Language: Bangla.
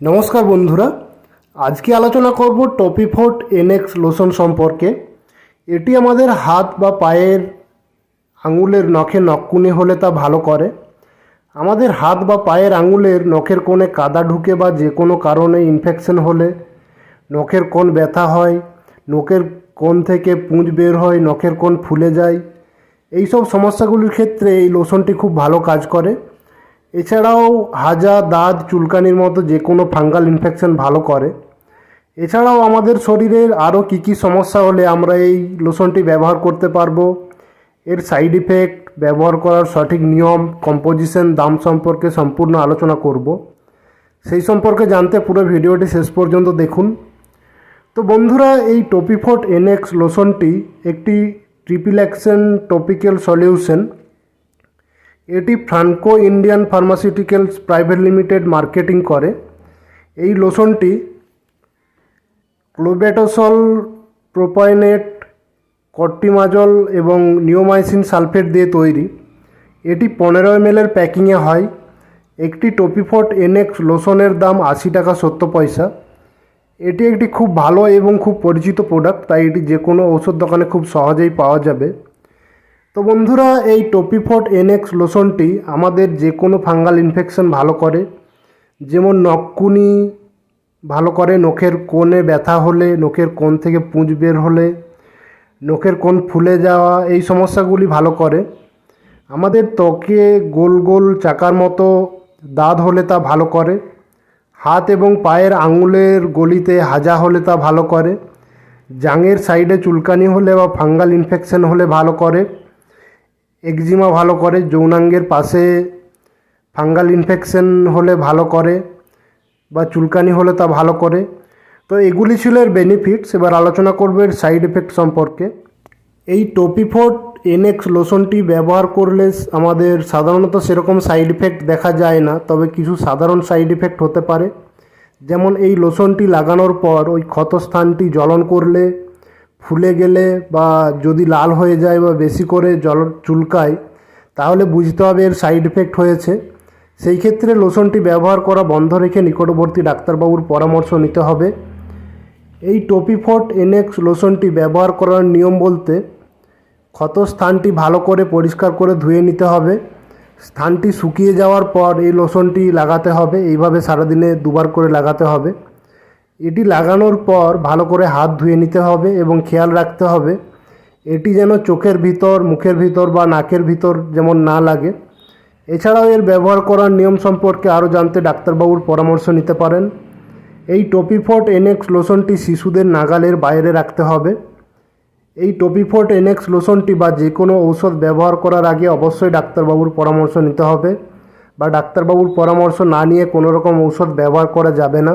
নমস্কার বন্ধুরা, আজকে আলোচনা করব টপিফোর্ট এনএক্স লোশন সম্পর্কে। এটি আমাদের হাত বা পায়ের আঙুলের নখে নখকুনি হলে তা ভালো করে। আমাদের হাত বা পায়ের আঙুলের নখের কোণে কাদা ঢুকে বা যে কোনো কারণে ইনফেকশন হলে নখের কোণ ব্যথা হয়, নখের কোণ থেকে পুঁজ বের হয়, নখের কোণ ফুলে যায়। এই সব সমস্যাগুলির ক্ষেত্রে এই লোশনটি খুব ভালো কাজ করে। এছাড়াও হাজা, দাঁত, চুলকানির মতো যে কোনো ফাঙ্গাল ইনফেকশন ভালো করে। এছাড়াও আমাদের শরীরের আরও কী কী সমস্যা হলে আমরা এই লোশনটি ব্যবহার করতে পারব। এর সাইড ইফেক্ট ব্যবহার করার সঠিক নিয়ম কম্পোজিশন দাম সম্পর্কে সম্পূর্ণ আলোচনা করব। সেই সম্পর্কে জানতে পুরো ভিডিওটি শেষ পর্যন্ত দেখুন। তো বন্ধুরা, এই টপিফোর্ট এনএক্স লোশনটি একটি ট্রিপল অ্যাকশন টপিক্যাল সলিউশন এটি Franco Indian pharmaceuticals private limited marketing করে। এই লোশনটি ক্লোবেটোসল প্রোপাইনেট কর্টিমাজল এবং নিওমাইসিন সালফেট দিয়ে তৈরি। এটি পনেরো এমএলের প্যাকিংয়ে হয়। একটি টপিফোর্ট এনএক্স লোশনের দাম আশি টাকা সত্তর পয়সা। এটি একটি খুব ভালো এবং খুব পরিচিত প্রোডাক্ট তাই এটি যে কোনো ঔষধ দোকানে খুব সহজেই পাওয়া যাবে। তো বন্ধুরা, এই টপিফোর্ট এনএক্স লোশনটি আমাদের যে কোনো ফাঙ্গাল ইনফেকশন ভালো করে, যেমন নখকুনি ভালো করে, নখের কোণে ব্যথা হলে, নখের কোণ থেকে পুঁজ বের হলে, নখের কোণ ফুলে যাওয়া, এই সমস্যাগুলি ভালো করে। আমাদের ত্বকে গোল গোল চাকার মতো দাঁত হলে তা ভালো করে, হাত এবং পায়ের আঙুলের গলিতে হাজা হলে তা ভালো করে, জাঙের সাইডে চুলকানি হলে বা ফাঙ্গাল ইনফেকশন হলে ভালো করে একজিমা ভালো করে, যৌনাঙ্গের পাশে ফাঙ্গাল ইনফেকশন হলে ভালো করে বা চুলকানি হলে তা ভালো করে। তো এগুলি ছিল এর বেনিফিটস এবার আলোচনা করব এর সাইড এফেক্ট সম্পর্কে। এই টপিফোর্ট এনএক্স লোশনটি ব্যবহার করলে আমাদের সাধারণত সেরকম সাইড ইফেক্ট দেখা যায় না, তবে কিছু সাধারণ সাইড ইফেক্ট হতে পারে। যেমন এই লোশনটি লাগানোর পর ওই ক্ষতস্থানটি জ্বলন করলে ফুলে গেলে বা যদি লাল হয়ে যায় বা বেশি করে জল চুলকায়, তাহলে বুঝতে হবে এর সাইড এফেক্ট হয়েছে। সেই ক্ষেত্রে লোশনটি ব্যবহার করা বন্ধ রেখে নিকটবর্তী ডাক্তারবাবুর পরামর্শ নিতে হবে। এই টপিফোর্ট এনএক্স লোশনটি ব্যবহার করার নিয়ম বলতে ক্ষত স্থানটি ভালো করে পরিষ্কার করে ধুয়ে নিতে হবে। স্থানটি শুকিয়ে যাওয়ার পর এই লোশনটি লাগাতে হবে। এইভাবে সারাদিনে দুবার করে লাগাতে হবে। এটি লাগানোর পর ভালো করে হাত ধুয়ে নিতে হবে এবং খেয়াল রাখতে হবে। এটি যেন চোখের ভিতর, মুখের ভিতর বা নাকের ভিতর যেমন না লাগে। এছাড়াও এর ব্যবহার করার নিয়ম সম্পর্কে আরও জানতে ডাক্তারবাবুর পরামর্শ নিতে পারেন। এই টপিফোর্ট এনএক্স লোশনটি শিশুদের নাগালের বাইরে রাখতে হবে। এই টপিফোর্ট এনএক্স লোশনটি বা যে কোনো ঔষধ ব্যবহার করার আগে অবশ্যই ডাক্তারবাবুর পরামর্শ নিতে হবে বা ডাক্তারবাবুর পরামর্শ না নিয়ে কোনো রকম ঔষধ ব্যবহার করা যাবে না।